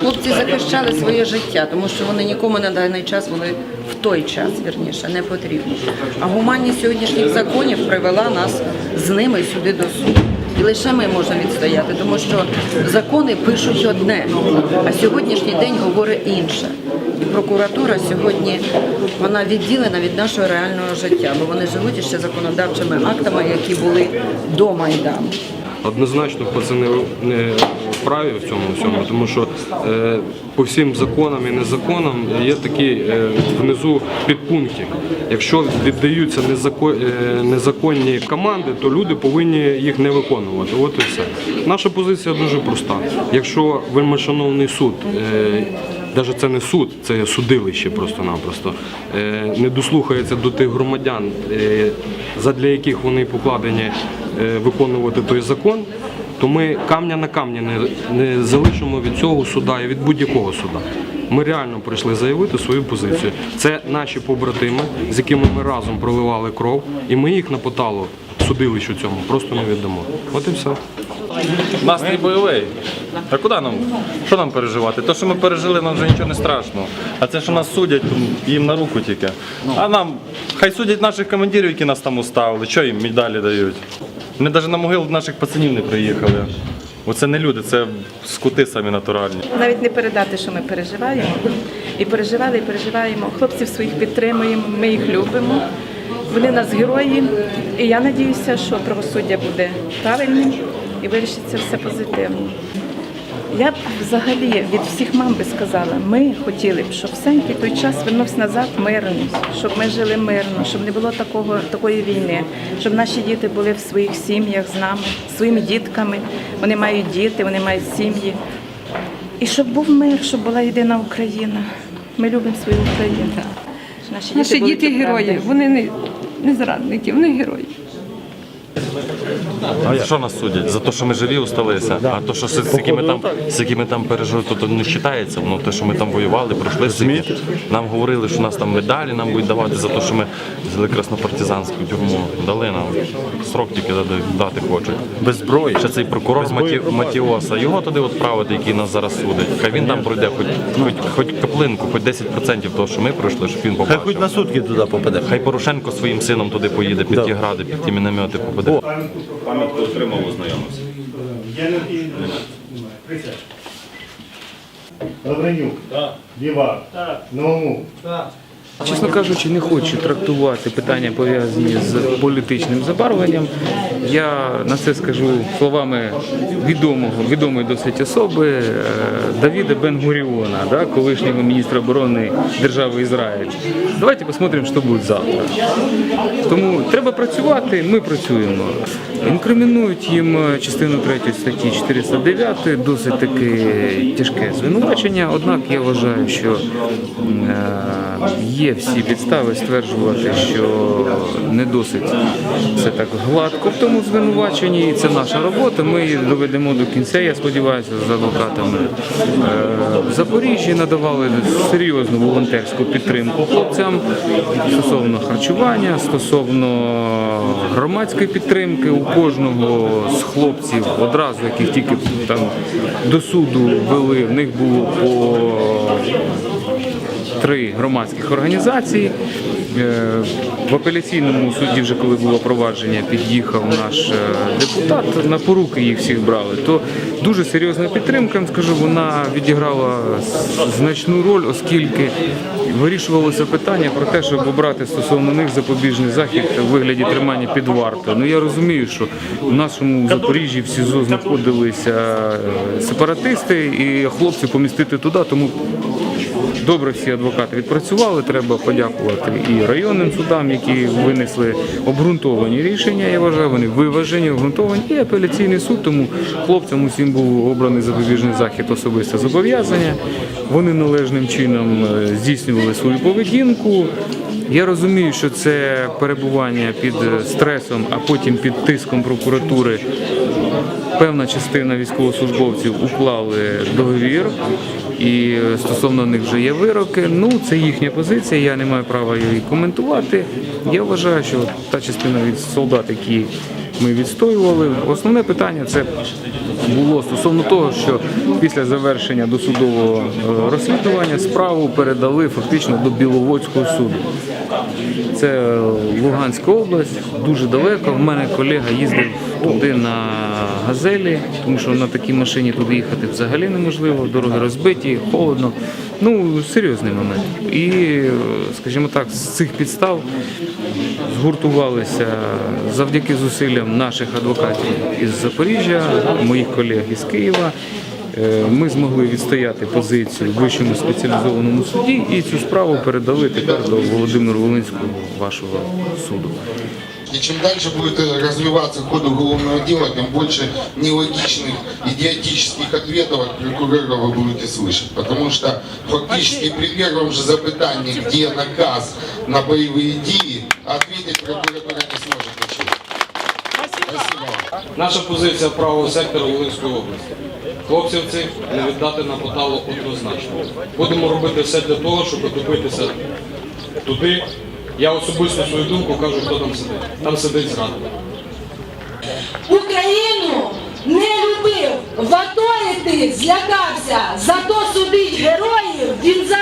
Хлопці захищали своє життя, тому що вони нікому на даний час були в той час, вірніше, не потрібні. А гуманність сьогоднішніх законів привела нас з ними сюди до суду. І лише ми можемо відстояти, тому що закони пишуть одне, а сьогоднішній день говорить інше. І прокуратура сьогодні вона відділена від нашого реального життя, бо вони живуть ще законодавчими актами, які були до Майдану. Однозначно пацани не вправі в цьому всьому, тому що е, по всім законам і незаконам є такі е, внизу підпункти. Якщо віддаються незако- е, незаконні команди, то люди повинні їх не виконувати. От і все. Наша позиція дуже проста. Якщо вельмишановний суд. Навіть це не суд, це судилище просто-напросто. е, Не дослухається до тих громадян, е, задля яких вони покладені е, виконувати той закон, то ми камня на камні не, залишимо від цього суда і від будь-якого суда. Ми реально прийшли заявити свою позицію. Це наші побратими, з якими ми разом проливали кров, і ми їх на поталу судилищу цьому просто не віддамо. От і все. Настрій бойовий. А куди нам? Що нам переживати? Те, що ми пережили, нам вже нічого не страшно. А це, що нас судять, їм на руку тільки. А нам, хай судять наших командирів, які нас там уставили, що їм медалі дають. Вони навіть на могилу наших пацанів не приїхали. Оце не люди, це скути самі натуральні. Навіть не передати, що ми переживаємо. І переживали, і переживаємо. Хлопців своїх підтримуємо, ми їх любимо. Вони нас герої. І я надіюся, що правосуддя буде правильним і вирішиться все позитивно. Я б взагалі від всіх мам би сказала, ми хотіли б, щоб всенький той час вернувся назад мирний, щоб ми жили мирно, щоб не було такого, такої війни, щоб наші діти були в своїх сім'ях з нами, своїми дітками. Вони мають діти, вони мають сім'ї. І щоб був мир, щоб була єдина Україна. Ми любимо свою Україну. Наші, Наші були діти герої, вони не, не зрадники, вони герої. А за що нас судять? За те, що ми живі осталися. А то, що з, якими там з якими там пережили, то, то не вважається. Ну те, що ми там воювали, пройшли стільки. Нам говорили, що нас там медалі нам будуть давати за те, що ми взяли краснопартизанську тюрму. Дали нам срок тільки дати, хочуть. Без зброї. Ще цей прокурор Маті, Матіоса. Його туди відправити, який нас зараз судить. Хай він там пройде, хоч хоч хоч каплинку, хоч 10% того, що ми пройшли, щоб він Хай хоч на сутки туди попаде. Хай Порошенко своїм сином туди поїде, під ті гради, під ті міномети попаде. Пам'ятку отримав, ознайомився. Лавренюк, Дівак, Наумук, Чесно кажучи, не хочу трактувати питання пов'язані з політичним забарвленням. Я на це скажу словами відомого, відомої досить особи е, Давіда Бен-Гуріона, да, колишнього міністра оборони держави Ізраїль. Давайте посмотримо, що буде завтра. Тому треба працювати, ми працюємо. Інкримінують їм частину 3 статті 409, досить таки тяжке звинувачення. Однак я вважаю, що е, є всі підстави стверджувати, що не досить все так гладко в тому звинуваченні, і це наша робота. Ми її доведемо до кінця. Я сподіваюся, з адвокатами Е, в Запоріжжі надавали серйозну волонтерську підтримку хлопцям стосовно харчування, стосовно громадської підтримки у кожного з хлопців одразу, яких тільки там до суду вели, в них було по три громадських організації. Е, В апеляційному суді, вже коли було провадження, під'їхав наш е, депутат, на поруки їх всіх брали. То дуже серйозна підтримка, скажу, вона відіграла значну роль, оскільки вирішувалося питання про те, щоб обрати стосовно них запобіжний захід у вигляді тримання під вартою. Ну я розумію, що в нашому Запоріжжі в СІЗО знаходилися е, сепаратисти, і хлопці помістити туди, тому Добре, всі адвокати відпрацювали. Треба подякувати і районним судам, які винесли обґрунтовані рішення. Я вважаю, вони виважені, обґрунтовані. І апеляційний суд. Тому хлопцям усім був обраний запобіжний захід особисте зобов'язання. Вони належним чином е, здійснювали свою поведінку. Я розумію, що це перебування під е, стресом, а потім під тиском прокуратури певна частина військовослужбовців уклали договір, і стосовно них вже є вироки. Ну, це їхня позиція, я не маю права її коментувати. Я вважаю, що та частина від солдат, які ми відстоювали. Основне питання це було стосовно того, що після завершення досудового е, розслідування справу передали фактично до Біловодського суду. Це Луганська область, дуже далеко. В мене колега їздив туди на газелі, тому що на такій машині туди їхати взагалі неможливо. Дороги розбиті, холодно. Ну, серйозний момент. І, скажімо так, з цих підстав згуртувалися завдяки зусиллям наших адвокатів із Запоріжжя, моїх колег із Києва. Е, Ми змогли відстояти позицію в вищому спеціалізованому суді і цю справу передали тепер до Володимира Волинського вашого суду. И чем дальше будет э, развиваться ход уголовного дела, тем больше нелогичных, идиотических ответов от прокурора вы будете слышать. Потому что фактически при первом же запытании, где наказ на боевые дії, ответить прокуратура не сможет ничего. Спасибо. Наша позиція правого сектору Волинської області. Хлопців цих не віддати на поталу однозначно. Будемо робити все для того, щоб добитися туди. Я особисто свою думку кажу, хто там сидить. Там сидить зрадник. Україну не любив, в АТО йти злякався, зато судить героїв, він узявся.